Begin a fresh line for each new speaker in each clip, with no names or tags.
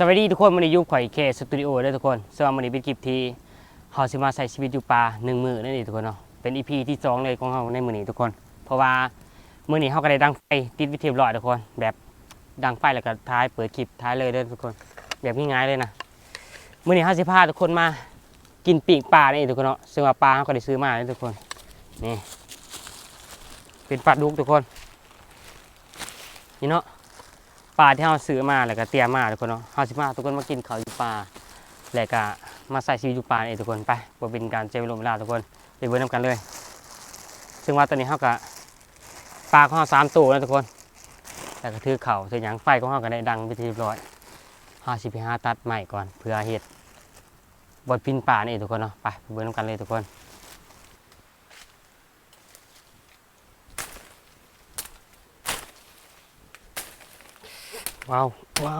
สวัสดีทุกคนวันนี้ยุคข่อยเคสตูดิโอเลยทุกคนซึ่งวันนี้เป็นคลิปที่เฮาสิมาใส่ชีวิตอยู่ป่าหนึ่งมือนั่นเองทุกคนเนาะเป็นอีพีที่สองเลยของเฮาในมือนี้ทุกคน เพราะว่ามือนี้เฮาก็ได้ดังไฟติดวิทยุร้อยทุกคน แบบดังไฟแล้วก็ท้ายเปิดคลิปท้ายเลยเด้อทุกคน แบบง่ายๆเลยนะมือนี้เฮาสิพาทุกคนมากินปีกปลานี่ทุกคนเนาะซึ่งว่าปลาเฮาก็ได้ซื้อมาเลยทุกคนนี่เป็นปลาดุกทุกคนนี่เนาะ ปลาที่เราซื้อมาแล้วก็เตรียมมาทุกคนเนาะเฮาสิมาทุกคนมากินข้าวอยู่ป่าแล้วก็มาใส่ชีวิตอยู่ป่าเองทุกคนไปบ่เป็นการเสียเวลาเวลาทุกคนไปเบิ่งนํกันเลย ซึ่งว่าตอนนี้เฮาก็ปลาของเฮาสามตัวแล้วทุกคนแล้วก็ถือเข่าวถือหยังไฟของเฮาก็ได้ดังไปทีเรียบร้อยเฮาสิไปหาตัดใหม่ก่อนเพื่อเฮ็ดบดพินป่านี่ทุกคนเนาะไปไปเบิ่งนํกันเลยทุกคน ว้า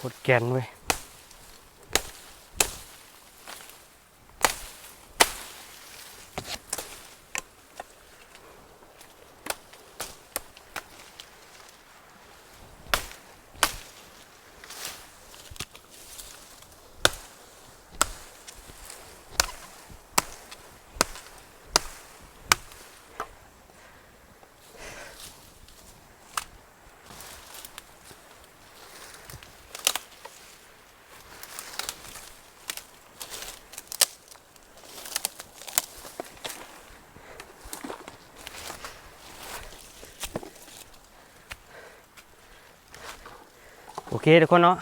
โคตรแกนเว้ย เคทุกคนเนาะ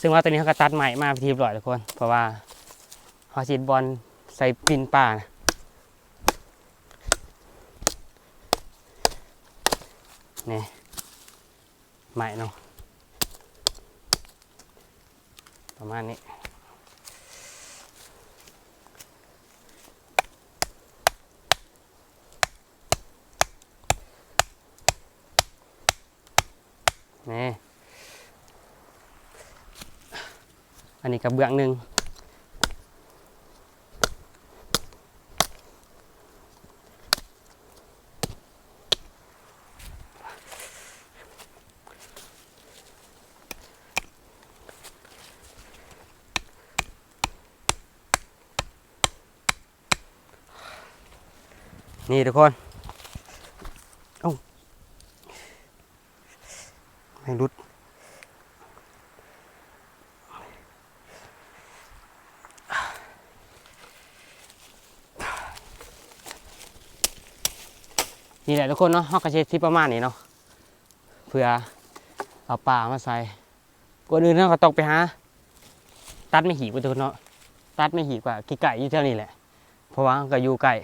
ซึ่งว่าตอนนี้เขาก็ตัดใหม่มาเป็นทีเรียบร้อยทุกคน เพราะว่าเขาฉีดบอลใส่ปินป่านะนี่ใหม่เนาะประมาณนี้ นี่อันนี้กระเบื้องหนึ่งนี่ทุกคนเอ้า ไม่รุด นี่แหละทุกคนเนาะฮอกกระเช็ดที่ประมาณนี้เนาะเพื่อเอาปลามาใส่ก่อนอื่นเราก็ต้องไปหา ตัดไม่หีบไปทุกคนเนาะตัดไม่หีบกว่ากี่ไก่อยู่เท่านี้แหละ เพราะว่าก็อยู่ไก่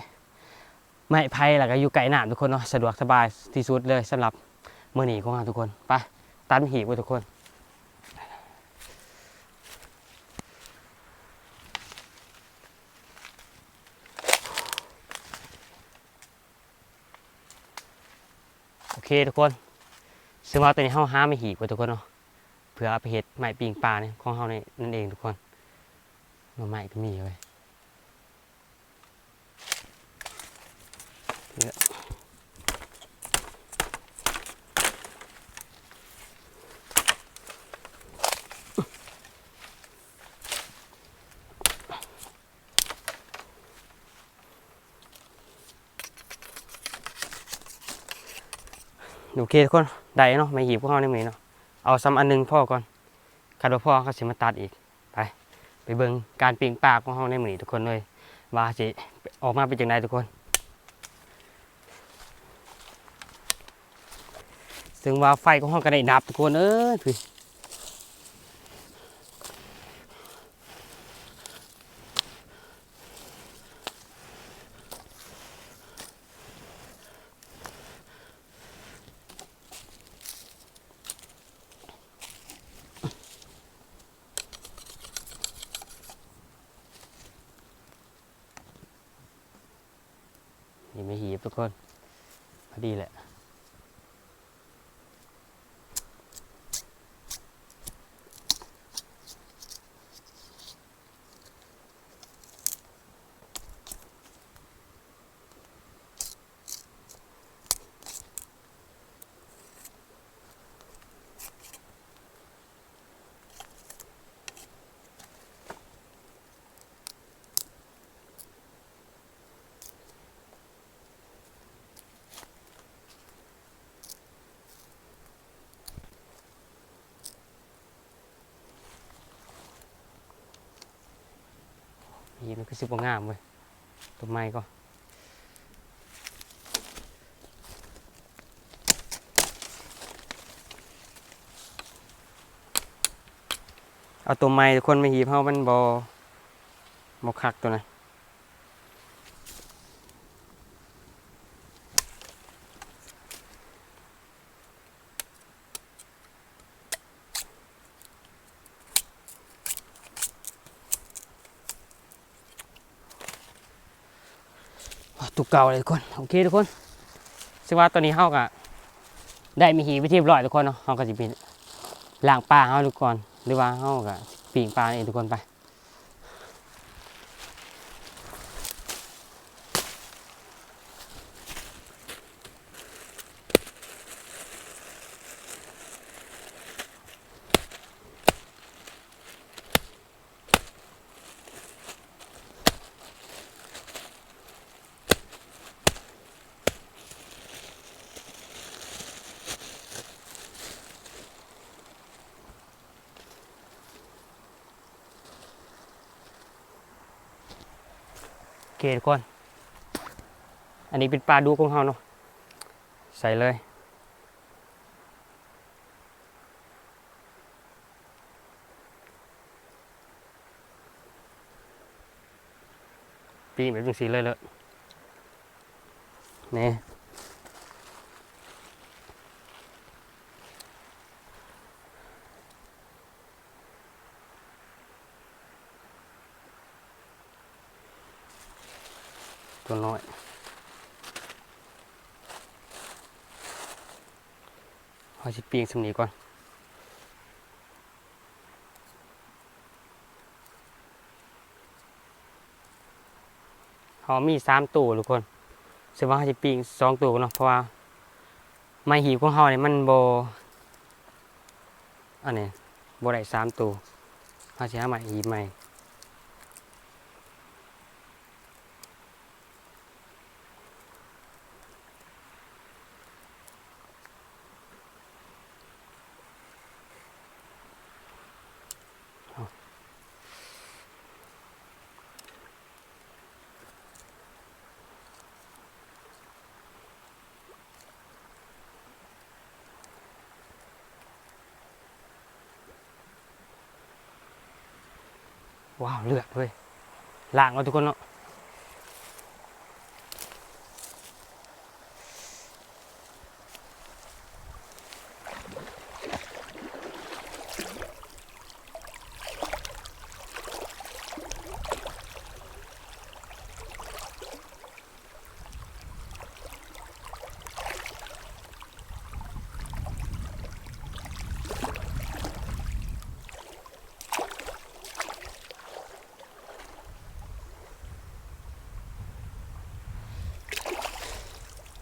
ไม่ไผ่แล้วก็อยู่ไก่หนามทุกคนเนาะสะดวกสบายที่สุดเลยสำหรับมื้อนี้ของเราทุกคนไป ตัดไม่หีบไปทุกคนโอเคทุกคนซึ่งว่าตอนนี้เฮาห้าไม่หีกไว้ทุกคนเนาะเพื่อเอาไปเห็ดไม้ปิงปลาเนี่ยของเฮาเนี่ยนั่นเองทุกคนมาใหม่ก็มีเว้ย โอเคทุกคนได้เนาะไม่หีบขอเขาได้ไหมเนาะเอาซ้ำอันหนึงพ่อก่อนคาดว่าพ่อเขาสิมาตัดอีกไปไปเบิ่งการปิงปากของเขาในมื้อนี้ทุกคนเลยว่าสิออกมาเป็นจังไดทุกคน ซึ่งว่าไฟของเฮากันได้ดับทุกคนเอ้ย ยังไม่หีบทุกคน พอดีแหละ นี่มันคือสิบงามเว้ยต้นไม้ก็เอาตัวไม้ทุกคนไม่หีบเฮามันบอบอคักตัวนะ เก่าเลยทุกคนโอเคทุกคนซึ่งว่าตอนนี้เฮากะได้มีหีไปที่ร้อยทุกคนเนาะเฮากะสิเป็นล้างปลาเฮาทุกคนหรือว่าเฮากะปีงปลาเองทุกคนไป เคทุกคน อันนี้เป็นปลาดูของเราเนาะ ใส่เลย ปีแบบจังสีเลยเลยนี่ ตัวน้อยเอาสิปีงสำนีก่อนเขามีสามตัวทุกคนซึ่งว่าเขาจะปีงสองตัวเนาะเพราะว่าไม้หีบของเขาเนี่ยมันโบอันนี้โบได้สามตัวเขาจะหาไม้หีบใหม่ เลือดเลยล่างเอาทุกคนเนาะ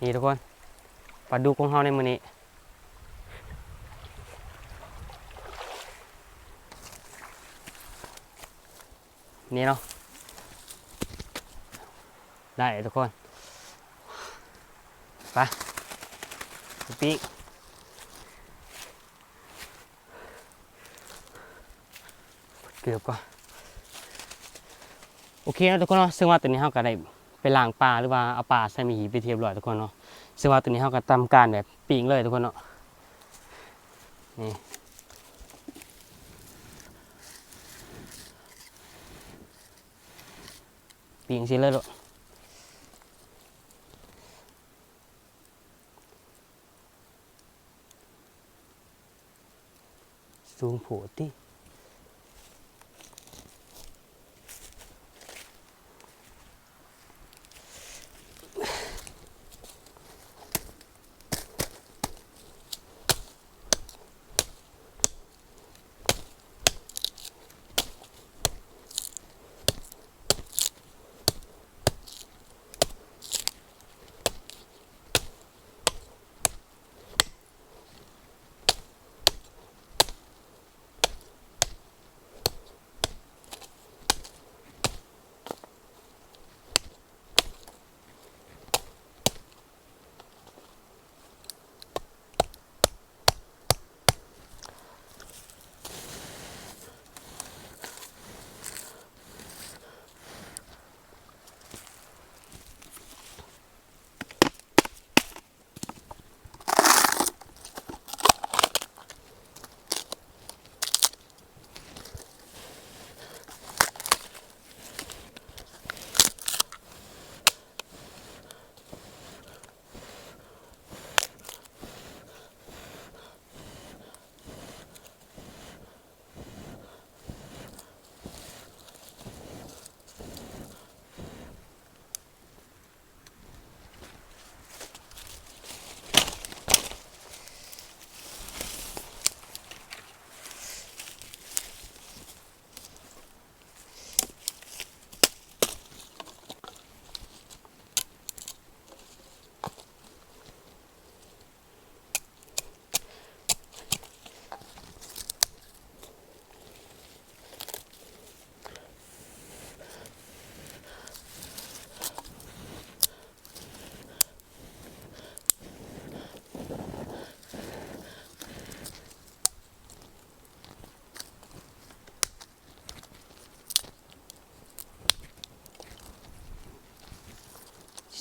นี่ทุกคนปลาดุกของเราในมือนี้นี่เนาะได้ทุกคนไปปีกเกือบก่อนโอเคนะทุกคนเนาะซึ่งว่าตัวนี้เราก็ได้ไปล้างปลาหรือว่าเอาปลาใส่มีหีไปเทียบร้อยทุกคนเนาะ ซึ่งว่าตัวนี้เขาก็ทำการแบบปิ้งเลยทุกคนเนาะนี่ปิ้งสิเลยลูกสูงโผล่ติ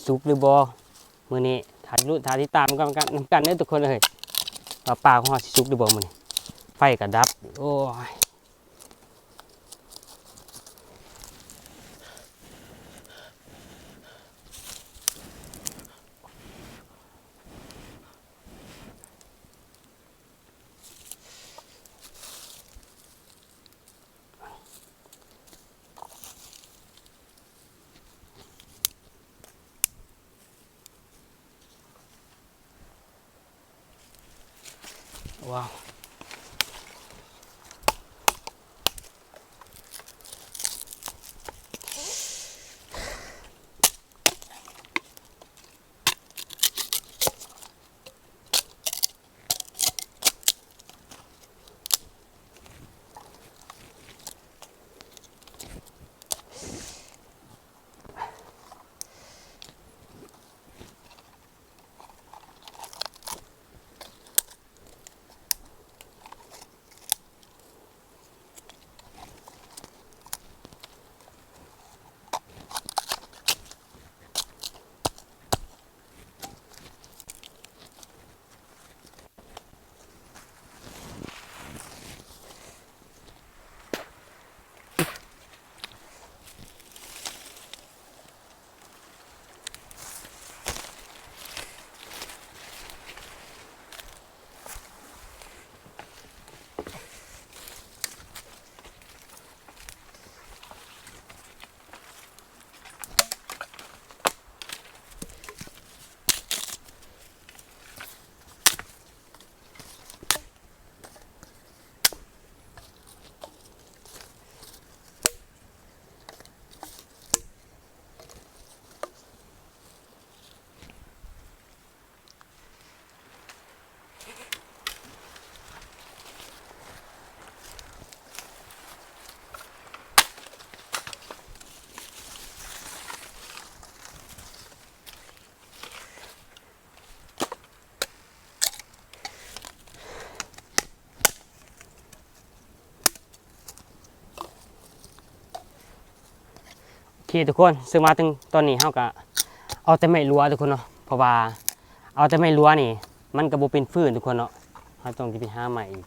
สุกหรือบอมือนี้ถ่ายรูปถ่ายที่ตามกันกันนำกันเนี่ยทุกคนเลยว่าปลาของเฮาสิสุกหรือบอมือนี้ไฟก็ดับ โอ้ย ว้า คทุกคนซึ่งมาถึงตอนนี้เฮาก็เอาแต่ไม่รั้วทุกคนเนาะเพราะว่าเอาแต่ไม่รั้วนี่ มันก็บ่เป็นฟืนทุกคนเนาะเฮาต้องสิไปหาใหม่อีก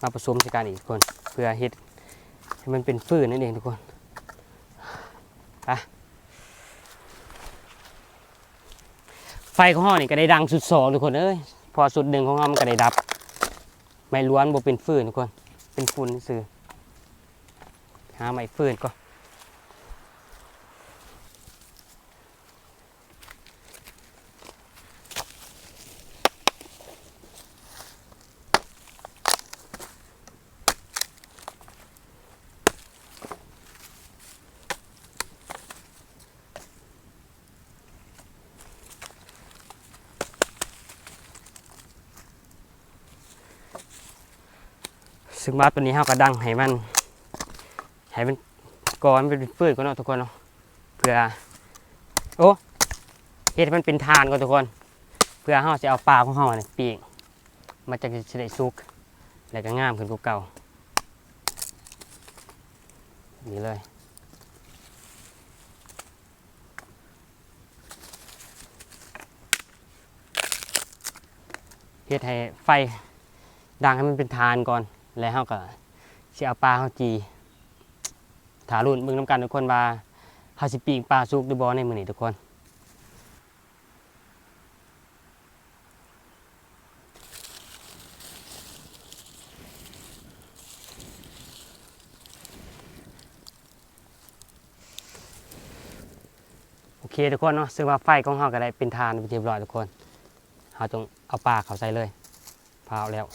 มาผสมใส่กันอีกทุกคน เพื่อเฮ็ดให้มันเป็นฟืนนั่นเองทุกคนไปไฟของเฮานี่ก็ได้ดังสุดสองทุกคนเอ้ยพอสุดหนึ่งของเฮามันก็ได้ดับ ไม่ล้วนบ่เป็นฟืนทุกคน เป็นฝุ่นซื่อหาใหม่ฟืนก็ ซึ่งว่าตัวนี้เฮาก็ดังให้มันให้มันก่อนมันเป็นฟืนก่อนเนาะทุกคนเนาะเพื่อโอ้เฮ็ดให้มันเป็นทานก่อนทุกคน เพื่อเฮาจะเอาปลาของเฮาเนี่ยปีกมันจะจะได้สุกแล้วก็งามขึ้นกว่าเก่านี่เลยเฮ็ดให้ไฟดังให้มันเป็นทานก่อน แล้วเฮาก็สิเอาปลาเฮาจีถารุ่นเบิ่งน้ำกันทุกคนว่าเฮาสิปีกปลาสุกหรือบ่ในมื้อนี้ทุกคนโอเคทุกคนเนาะซึ่งว่าไฟของเฮาก็ได้เป็นทานเป็นเรียบร้อยทุกคนเฮาต้องเอาปลาเขาใส่เลยพาเอาแล้ว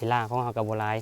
พิลาของเขากับโบหลาย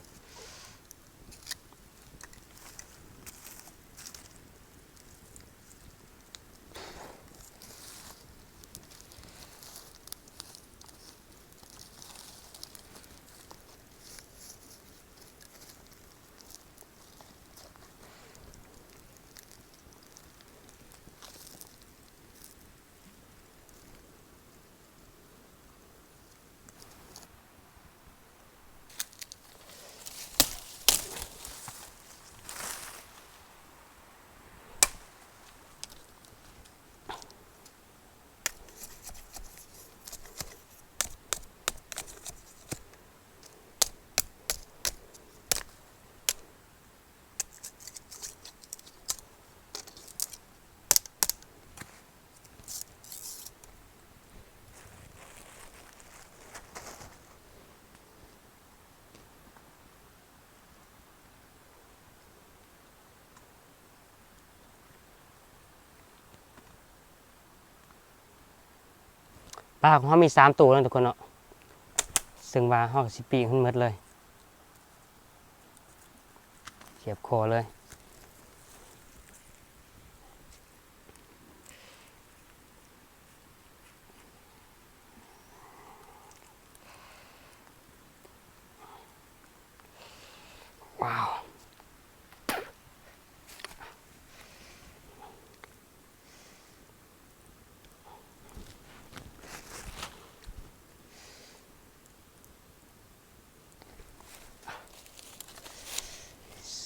ปลาของเขามีสามตัวแล้วทุกคนเนาะซึ่งว่าเขาสิปีขึ้นหมดเลยเขียบคอเลย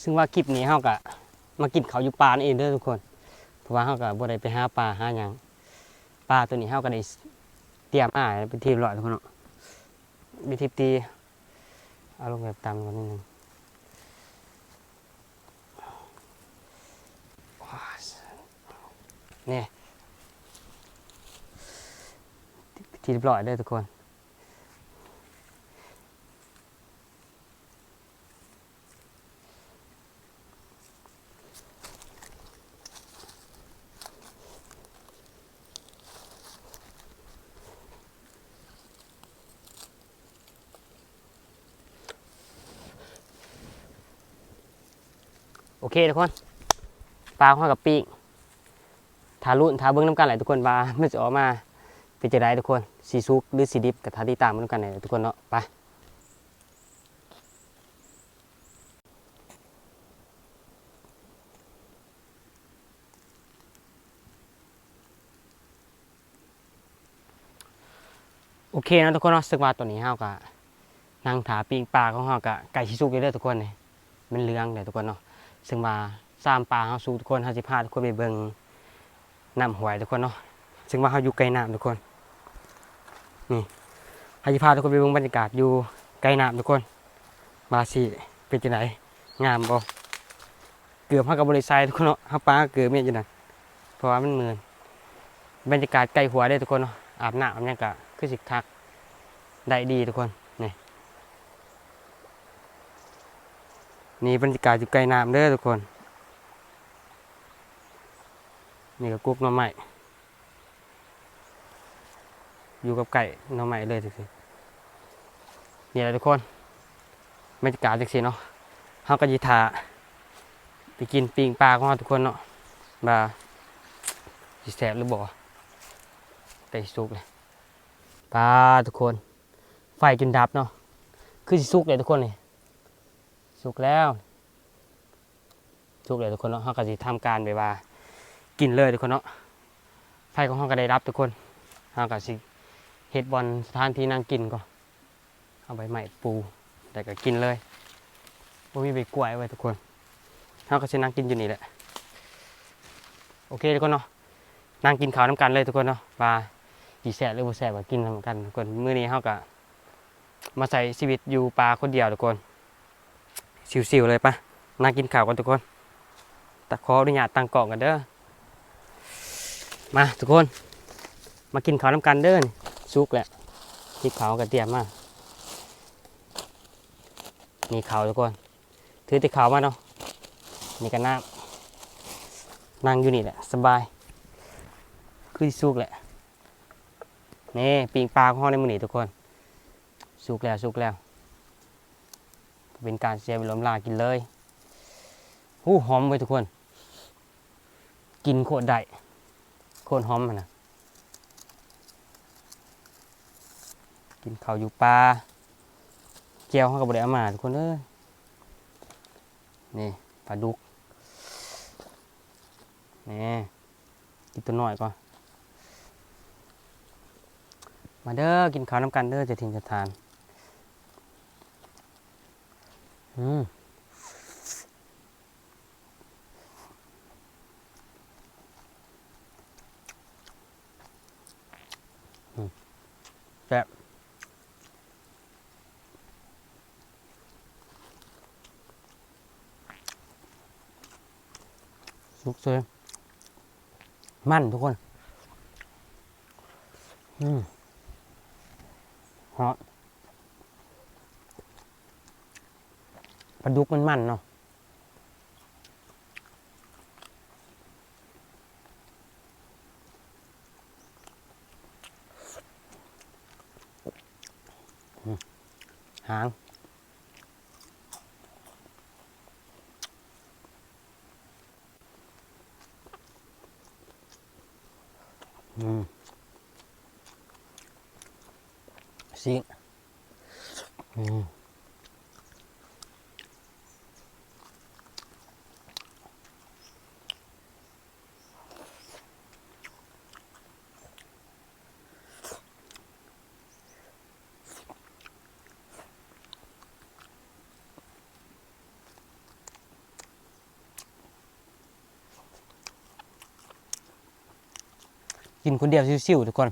ซึ่งว่าคลิปนี้เฮาก็มากินเขาอยู่ป่านี่เองเด้อทุกคน เพราะว่าเฮาก็บ่ได้ไปหาปลาหาหยังปลาตัวนี้เฮาก็ได้เตรียมอ่าเป็นทีมร้อยทุกคนเนาะมีทิปตีเอาลงแบบตามกันนิดนึงนี่ทีเรียบร้อยเด้ทุกคน โอเคทุกคนปลาข้อกับปีกทารุ่นทาเบิ้งน้ำกันหละทุกคนปลาไม่จะออกมาเป็นจะได้ทุกคนสีซุกหรือสีดิบกับทาที่ตามน้ำกันแหละทุกคนเนาะไปโอเคนะทุกคนเนาะสึกว่าตัวนี้เฮากะนั่งถาปีกปลาของเฮากะไก่ชิซุกอยู่เด้อทุกคนเนี่ยมันเลืองเลยทุกคนเนาะ ซึ่งมาสามปลาเฮาสู่ทุกคนเฮาสิพาทุกคนไปเบิ่งน้ำหวยทุกคนเนาะซึ่งว่าเฮาอยู่ไกลน้ำทุกคนนี่เฮาสิพาทุกคนไปเบิ่งบรรยากาศอยู่ไกลน้ำทุกคน มาสิเป็นจังไดงามบ่เกือบเฮากับบริษัททุกคนเนาะเฮาปลาเกือบเมียอยู่นั่นเพราะว่ามันเหมือนบรรยากาศใกล้หัวได้ทุกคนเนาะอาบน้ำอาบหยังก็คือสิคักได้ดีทุกคน นี่บรรยากาศอยู่ใกล้น้ำเด้อทุกคน นี่ก็กุ๊กหน้ำใหม่ อยู่กับไก่น้ำใหม่เลยทุกทีนี่แหละทุกคนบรรยากาศจังสิเนาะเฮาก็ยิทาไปกินปิงปลาของเราทุกคนเนาะบาสิแสบหรือบ่ไก่สุกเลยปลาทุกคน ไฟจนดับเนาะคือสิสุกเลยทุกคนนี่ สุกแล้ว สุกเลยทุกคนเนาะเขาก็จะทำการแบบว่ากินเลยทุกคนเนาะไฟของเขาก็ได้รับทุกคนเขาก็สิเฮ็ดบอลสถานที่นั่งกินก่อนเอาใบใหม่ปูแต่ก็กินเลยบ่ามีใบกล้วยไว้ทุกคนเขาก็จะนั่งกินอยู่นี่แหละ โอเคทุกคนเนาะนั่งกินข้าวน้ำกันเลยทุกคนเนาะปลาจีแสบหรือบ่แสบก็กินน้ำกันทุกคนมื้อนี้เขาก็มาใส่ชีวิตอยู่ปลาคนเดียวทุกคน สิวๆเลยปะนั่งกินข้าวกันทุกคนตะขออนุญาตตั้งกล่องกันเด้อมาทุกคน มากินข้าวน้ำกันเด้อนี่สุกแหละที่ข้าวก็เตรียมมานี่ข้าวทุกคน ถือต่ข้าวมาเนาะนี่ก็น้ำนั่งอยู่นี่แหละสบายคือสิสุกแหละนี่ปิงปลาข้อในมือนี้ทุกคน สุกแล้วสุกแล้ว เป็นการเสียเวลาลากินเลยหู้หอมไปทุกคน กินโคตรได้โคตรหอมมันนะกินข้าวอยู่ปลาเจียวเขาก็บริอามาทุกคนเอ้ยนี่ปลาดุกนี่กินตัวน้อยก่อนมาเด้อกินข้าวน้ำกันเด้อจะทิ้งจะทาน อืมแซ่บสุกเลยมั่นทุกคน อืมฮอต ปลาดุกมันมันเนาะหางสิอืม กินคนเดียวชิวๆทุกคน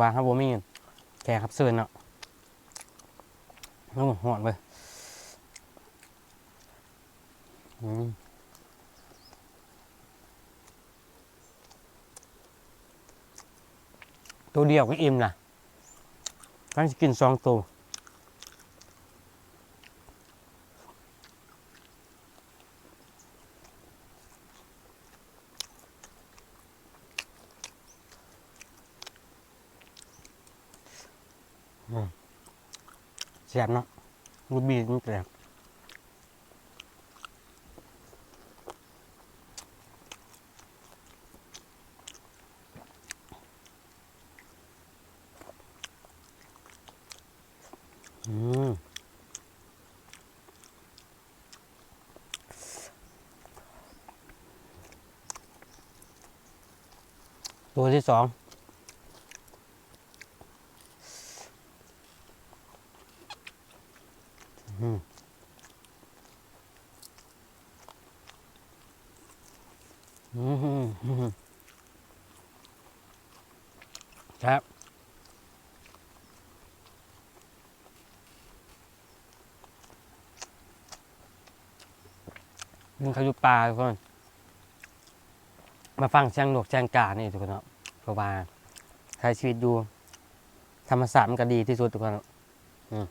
วางครับผมมีเงินแกครับเซิร์นเนาะน้ำหอมเลยอืมตัวเดียวก็อิ่มนะท่านจะกินสองตัว แซ่บเนาะรูบีมันแซ่บอืมตัวที่สอง อืมอืมอืม ครับยิงเขาอยู่ป่าทุกคน มาฟังเสียงนกเสียงกานี่ทุกคนเนาะเพราะว่าใช้ชีวิตอยู่ธรรมศาสตร์มันก็ดีที่สุดทุกคนอืม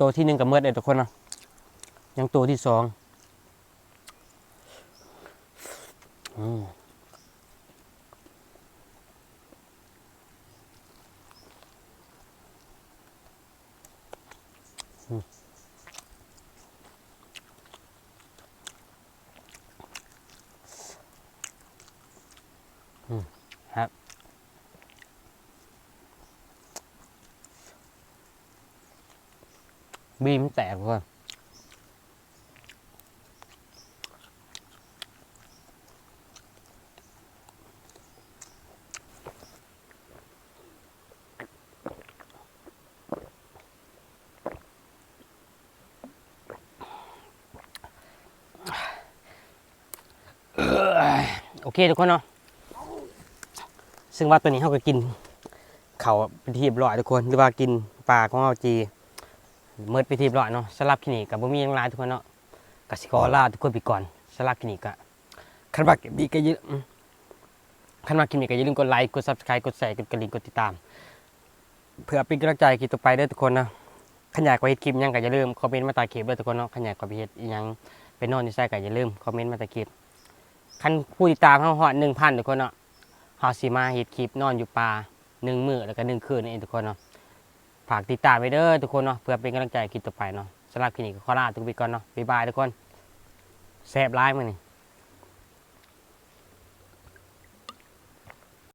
ตัวที่หนึ่งกับเมื่อเด็ทุกคนเนาะยังตัวที่สองอืมอืมอืมครับ บีมนแตกก่อน โอเคทุกคนเนาะซึ่งว่าตัวนี้เขาก็กินเขาเป็นทีบร้อยทุกคนหรือว่ากินปลาของเราจีเมิดไปทีบร้อยเนาะสำหรับคลินิกกับบ่มียังหลายทุกคนเนาะกสิกรลาทุกคนไปก่อนสำหรับคลินิกกะคันว่าเก็บดีก็ยืมคันว่าคลินิกก็อย่าลืมกดไลค์กด subscribe กดแชร์กดกระดิ่งกดติดตาม เพื่อเป็นกำลังใจคลิปต่อไปด้อทุกคนนะขันอยากไปเฮ็ดคลิปยังก็อย่าลืมคอมเมนต์มาต้คลิปด้อทุกคนเนาะขันอยากไปเฮ็ดยังไปนอนที่ไสก็อย่าลืมคอมเมนต์มาต้คลิป คันผู้ติดตามเขาหอดหนึ่งพันทุกคนเนาะเฮาสิมาเฮ็ดคลิปนอนอยู่ป่าหนึ่งมื้อแล้วก็หนึ่งคืนนี่เองทุกคนเนาะฝากติดตามไปเด้อทุกคนเนาะเพื่อเป็นกำลังใจคลิปต่อไปเนาะสำหรับคลิปนี้ก็ขอลาทุกคนไปก่อนเนาะบ๊ายบายทุกคนแซ่บร้ายมื้อนี้